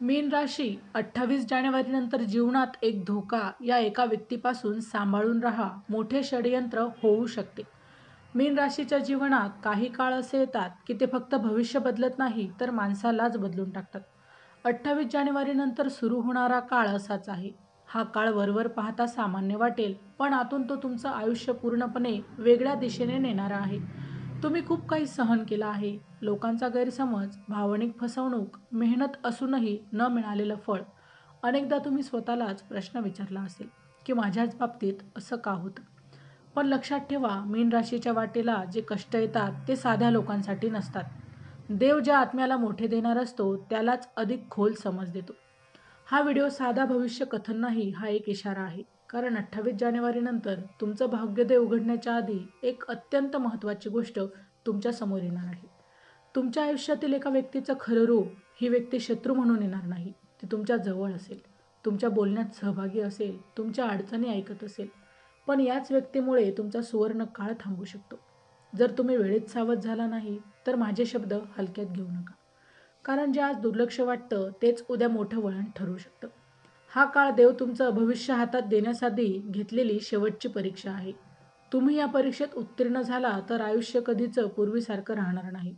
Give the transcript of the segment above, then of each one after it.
मीन राशी अठ्ठावीस जानेवारीनंतर जीवनात एक धोका या एका व्यक्तीपासून सांभाळून राहा. मोठे षडयंत्र होऊ शकते. मीन राशीच्या जीवनात काही काळ असे येतात की ते फक्त भविष्य बदलत नाही तर माणसालाच बदलून टाकतात. अठ्ठावीस जानेवारीनंतर सुरू होणारा काळ असाच आहे. हा काळ वरवर पाहता सामान्य वाटेल पण आतून तो तुमचं आयुष्य पूर्णपणे वेगळ्या दिशेने नेणारा आहे. तुम्ही खूप काही सहन केलं आहे. लोकांचा गैरसमज भावनिक फसवणूक मेहनत असूनही न मिळालेलं फळ. अनेकदा तुम्ही स्वतःलाच प्रश्न विचारला असेल की माझ्याच बाबतीत असं का होतं? पण लक्षात ठेवा मीन राशीच्या वाटेला जे कष्ट येतात ते साध्या लोकांसाठी नसतात. देव ज्या आत्म्याला मोठे देणार असतो त्यालाच अधिक खोल समज देतो. हा व्हिडिओ साधा भविष्य कथन नाही हा एक इशारा आहे. कारण अठ्ठावीस जानेवारीनंतर तुमचं भाग्योदय उघडण्याच्या आधी एक अत्यंत महत्त्वाची गोष्ट तुमच्यासमोर येणार आहे. तुमच्या आयुष्यातील एका व्यक्तीचं खरं रूप ही व्यक्ती शत्रू म्हणून येणार नाही. ती तुमच्या जवळ असेल. तुमच्या बोलण्यात सहभागी असेल. तुमच्या अडचणी ऐकत असेल. पण याच व्यक्तीमुळे तुमचा सुवर्ण काळ थांबू शकतो. जर तुम्ही वेळेत सावध झाला नाही तर माझे शब्द हलक्यात घेऊ नका. कारण जे आज दुर्लक्ष वाटतं तेच उद्या मोठं वळण ठरू शकतं. हा काळ देव तुमचं भविष्य हातात देण्यासाठी घेतलेली शेवटची परीक्षा आहे. तुम्ही या परीक्षेत उत्तीर्ण झाला तर आयुष्य कधीच पूर्वीसारखं राहणार नाही.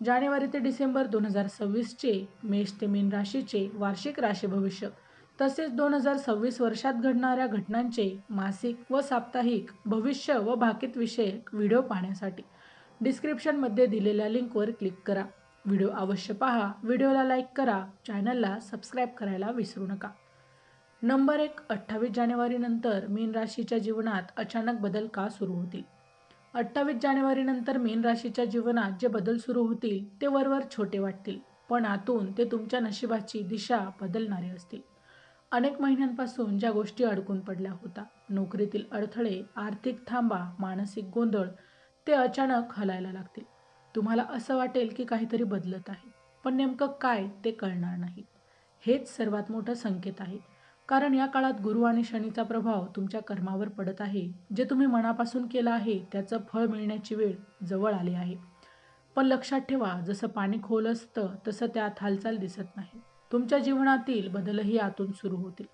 जानेवारी ते डिसेंबर दोन हजार सव्वीसचे मेष ते मीन राशीचे वार्षिक राशी भविष्य तसेच दोन हजार सव्वीस वर्षात घडणाऱ्या घटनांचे मासिक व साप्ताहिक भविष्य व भाकीत विषयक व्हिडिओ पाहण्यासाठी डिस्क्रिप्शनमध्ये दिलेल्या लिंकवर क्लिक करा. व्हिडिओ अवश्य पहा. व्हिडिओला लाईक करा. चॅनलला सबस्क्राईब करायला विसरू नका. नंबर एक अठ्ठावीस जानेवारीनंतर मीन राशीच्या जीवनात अचानक बदल का सुरू होतील? अठ्ठावीस जानेवारीनंतर मीन राशीच्या जीवनात जे बदल सुरू होतील ते वरवर छोटे वाटतील. पण आतून ते तुमच्या नशिबाची दिशा बदलणारे असतील. अनेक महिन्यांपासून ज्या गोष्टी अडकून पडल्या होत्या नोकरीतील अडथळे आर्थिक थांबा मानसिक गोंधळ ते अचानक हलायला लागतील. तुम्हाला असं वाटेल की काहीतरी बदलत आहे पण नेमकं काय ते कळणार नाही. हेच सर्वात मोठं संकेत आहे. कारण या काळात गुरु आणि शनीचा प्रभाव तुमच्या कर्मावर पडत आहे. जे तुम्ही मनापासून केलं आहे त्याचं फळ मिळण्याची वेळ जवळ आली आहे. पण लक्षात ठेवा जसं पाणी खोल असतं तसं त्यात हालचाल दिसत नाही. तुमच्या जीवनातील बदलही आतून सुरू होतील.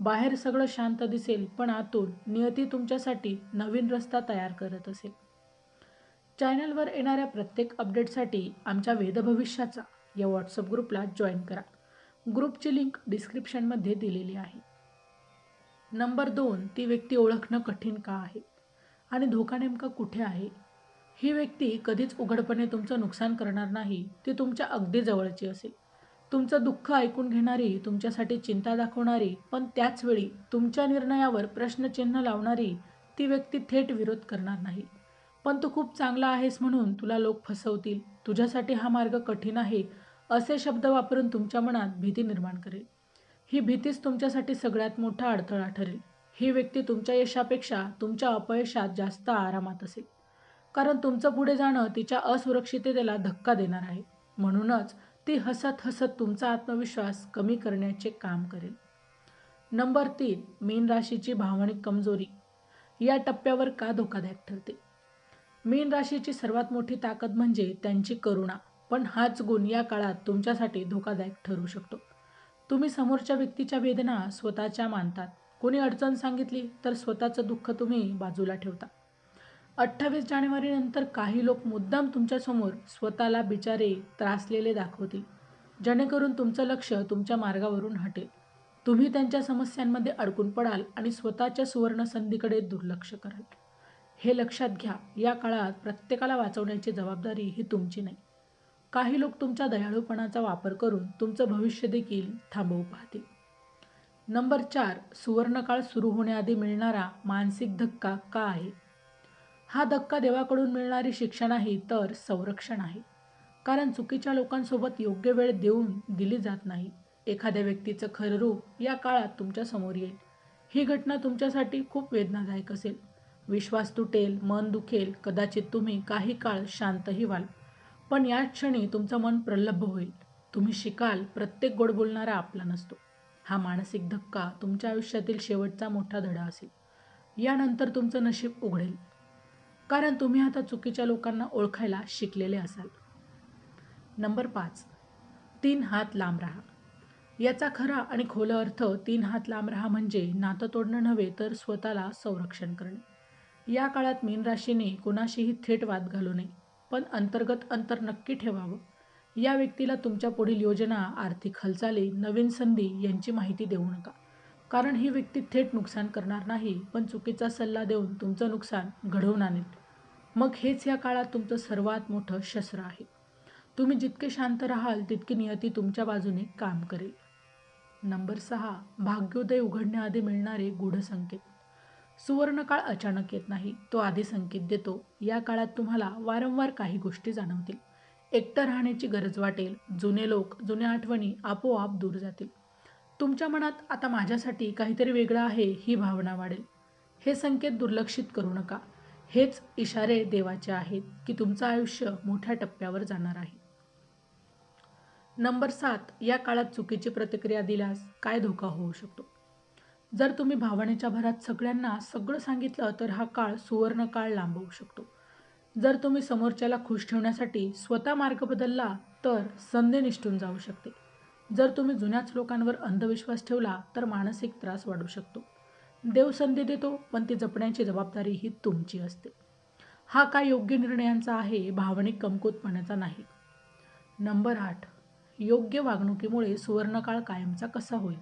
बाहेर सगळं शांत दिसेल पण आतून नियती तुमच्यासाठी नवीन रस्ता तयार करत असेल. चॅनलवर येणाऱ्या प्रत्येक अपडेटसाठी आमच्या वेदभविष्याचा या व्हॉट्सअप ग्रुपला जॉईन करा. ग्रुपची लिंक डिस्क्रिप्शनमध्ये दिलेली आहे. नंबर दोन ती व्यक्ती ओळखणं कठीण का आहे? आणि धोका नेमका कुठे आहे? ही व्यक्ती कधीच उघडपणे तुमचं नुकसान करणार नाही ती तुमच्या अगदी जवळची असेल. तुमचं दुःख ऐकून घेणारी तुमच्यासाठी चिंता दाखवणारी पण त्याचवेळी तुमच्या निर्णयावर प्रश्नचिन्ह लावणारी ती व्यक्ती थेट विरोध करणार नाही. पण तू खूप चांगला आहेस म्हणून तुला लोक फसवतील. तुझ्यासाठी हा मार्ग कठीण आहे असे शब्द वापरून तुमच्या मनात भीती निर्माण करेल. ही भीतीच तुमच्यासाठी सगळ्यात मोठा अडथळा ठरेल. ही व्यक्ती तुमच्या यशापेक्षा तुमच्या अपयशात जास्त आरामात असेल. कारण तुमचं पुढे जाणं तिच्या असुरक्षिततेला धक्का देणार आहे. म्हणूनच ती हसत हसत तुमचा आत्मविश्वास कमी करण्याचे काम करेल. नंबर तीन मीन राशीची भावनिक कमजोरी. या टप्प्यावर का धोकादायक ठरते? मीन राशीची सर्वात मोठी ताकद म्हणजे त्यांची करुणा. पण हाच गुण या काळात तुमच्यासाठी धोकादायक ठरू शकतो. तुम्ही समोरच्या व्यक्तीच्या वेदना स्वतःच्या मानतात. कोणी अडचण सांगितली तर स्वतःचं दुःख तुम्ही बाजूला ठेवता. अठ्ठावीस जानेवारीनंतर काही लोक मुद्दाम तुमच्यासमोर स्वतःला बिचारे त्रासलेले दाखवतील. जेणेकरून तुमचं लक्ष तुमच्या मार्गावरून हटेल. तुम्ही त्यांच्या समस्यांमध्ये अडकून पडाल आणि स्वतःच्या सुवर्ण संधीकडे दुर्लक्ष कराल. हे लक्षात घ्या या काळात प्रत्येकाला वाचवण्याची जबाबदारी ही तुमची नाही. काही लोक तुमच्या दयाळूपणाचा वापर करून तुमचं भविष्य देखील थांबवू पाहतील. नंबर चार सुवर्णकाळ सुरू होण्याआधी मिळणारा मानसिक धक्का का आहे? हा धक्का देवाकडून मिळणारी शिक्षा नाही तर संरक्षण आहे. कारण चुकीच्या लोकांसोबत योग्य वेळ देऊन दिली जात नाही. एखाद्या व्यक्तीचं खरं रूप या काळात तुमच्यासमोर येईल. ही घटना तुमच्यासाठी खूप वेदनादायक असेल. विश्वास तुटेल मन दुखेल कदाचित तुम्ही काही काळ शांतही व्हाल. पण या क्षणी तुमचं मन प्रलब्ध होईल. तुम्ही शिकाल प्रत्येक गोड बोलणारा आपला नसतो. हा मानसिक धक्का तुमच्या आयुष्यातील शेवटचा मोठा धडा असेल. यानंतर तुमचं नशीब उघडेल. कारण तुम्ही आता चुकीच्या लोकांना ओळखायला शिकलेले असाल. नंबर पाच. तीन हात लांब राहा. याचा खरा आणि खोल अर्थ तीन हात लांब राहा म्हणजे नातं तोडणं नव्हे तर स्वतःला संरक्षण करणे. या काळात मीन राशीने कुणाशीही थेट वाद घालू नये. पण अंतर्गत अंतर नक्की ठेवावं. या व्यक्तीला तुमच्या पुढील योजना आर्थिक हालचाली नवीन संधी यांची माहिती देऊ नका. कारण ही व्यक्ती थेट नुकसान करणार नाही पण चुकीचा सल्ला देऊन तुमचं नुकसान घडवून आणेल. मग हेच या काळात तुमचं सर्वात मोठं शस्त्र आहे. तुम्ही जितके शांत राहाल तितकी नियती तुमच्या बाजूने काम करेल. नंबर सहा भाग्योदय उघडण्याआधी मिळणारे गूढ संकेत सुवर्णकाळ अचानक येत नाही. तो आधी संकेत देतो. या काळात तुम्हाला वारंवार काही गोष्टी जाणवतील. एकटं राहण्याची गरज वाटेल. जुने लोक जुन्या आठवणी आपोआप दूर जातील. तुमच्या मनात आता माझ्यासाठी काहीतरी वेगळं आहे ही भावना वाढेल. हे संकेत दुर्लक्षित करू नका. हेच इशारे देवाचे आहेत की तुमचं आयुष्य मोठ्या टप्प्यावर जाणार आहे. नंबर सात. या काळात चुकीची प्रतिक्रिया दिल्यास काय धोका होऊ शकतो? जर तुम्ही भावनेच्या भरात सगळ्यांना सगळं सांगितलं तर हा काळ सुवर्ण काळ लांबवू शकतो. जर तुम्ही समोरच्याला खुश ठेवण्यासाठी स्वतः मार्ग बदलला तर संधी निष्ठून जाऊ शकते. जर तुम्ही जुन्याच लोकांवर अंधविश्वास ठेवला तर मानसिक त्रास वाढू शकतो. देव संधी देतो पण ती जपण्याची जबाबदारी ही तुमची असते. हा काय योग्य निर्णयांचा आहे भावनिक कमकुतपणाचा नाही. नंबर आठ. योग्य वागणुकीमुळे सुवर्णकाळ कायमचा कसा होईल?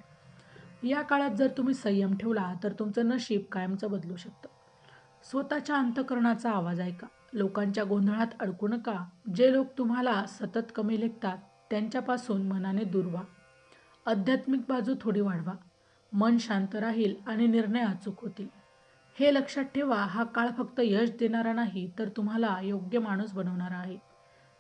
या काळात जर तुम्ही संयम ठेवला तर तुमचं नशीब कायमचं बदलू शकतं. स्वतःच्या अंतकरणाचा आवाज ऐका. लोकांच्या गोंधळात अडकू नका. जे लोक तुम्हाला सतत कमी लेखतात त्यांच्यापासून मनाने दूर व्हा. आध्यात्मिक बाजू थोडी वाढवा. मन शांत राहील आणि निर्णय अचूक होतील. हे लक्षात ठेवा हा काळ फक्त यश देणारा नाही तर तुम्हाला योग्य माणूस बनवणारा आहे.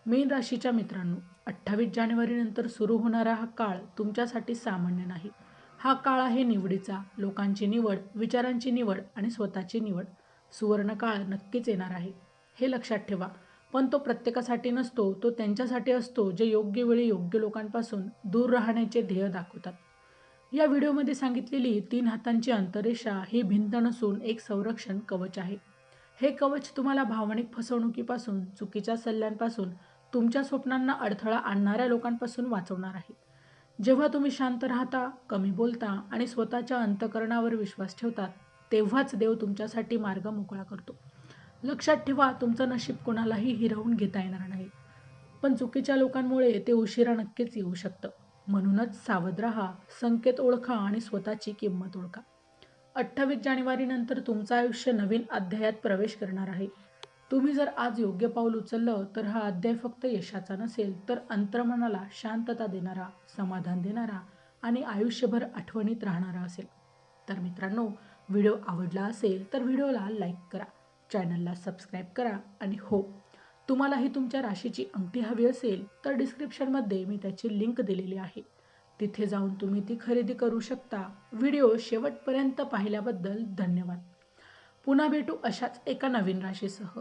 मीन राशीच्या मित्रांनो अठ्ठावीस जानेवारीनंतर सुरू होणारा हा काळ तुमच्यासाठी सामान्य नाही. हा काळ आहे निवडीचा. लोकांची निवड विचारांची निवड आणि स्वतःची निवड. सुवर्णकाळ नक्कीच येणार आहे. हे लक्षात ठेवा. पण तो प्रत्येकासाठी नसतो तो त्यांच्यासाठी असतो जे योग्य वेळी योग्य लोकांपासून दूर राहण्याचे ध्येय दाखवतात. या व्हिडिओमध्ये सांगितलेली तीन हातांची अंतरेषा ही भिंत नसून एक संरक्षण कवच आहे. हे कवच तुम्हाला भावनिक फसवणुकीपासून चुकीच्या सल्ल्यांपासून तुमच्या स्वप्नांना अडथळा आणणाऱ्या लोकांपासून वाचवणार आहे. जेव्हा तुम्ही शांत राहता कमी बोलता आणि स्वतःच्या अंतकरणावर विश्वास ठेवतात तेव्हाच देव तुमच्यासाठी मार्ग मोकळा करतो. लक्षात ठेवा तुमचं नशीब कोणालाही हिरवून घेता येणार नाही. पण चुकीच्या लोकांमुळे ते उशिरा नक्कीच येऊ शकतं. म्हणूनच सावध राहा संकेत ओळखा आणि स्वतःची किंमत ओळखा. अठ्ठावीस जानेवारीनंतर तुमचं आयुष्य नवीन अध्यायात प्रवेश करणार आहे. तुम्ही जर आज योग्य पाऊल उचललं तर हा अध्याय फक्त यशाचा नसेल तर अंतर्मनाला शांतता देणारा समाधान देणारा आणि आयुष्यभर आठवणीत राहणारा असेल. तर मित्रांनो व्हिडिओ आवडला असेल तर व्हिडिओला लाईक करा चॅनलला सबस्क्राईब करा आणि हो तुम्हालाही तुमच्या राशीची अंगठी हवी असेल तर डिस्क्रिप्शनमध्ये मी त्याची लिंक दिलेली आहे. तिथे जाऊन तुम्ही ती खरेदी करू शकता. व्हिडिओ शेवटपर्यंत पाहिल्याबद्दल धन्यवाद. पुन्हा भेटू अशाच एका नवीन राशीसह.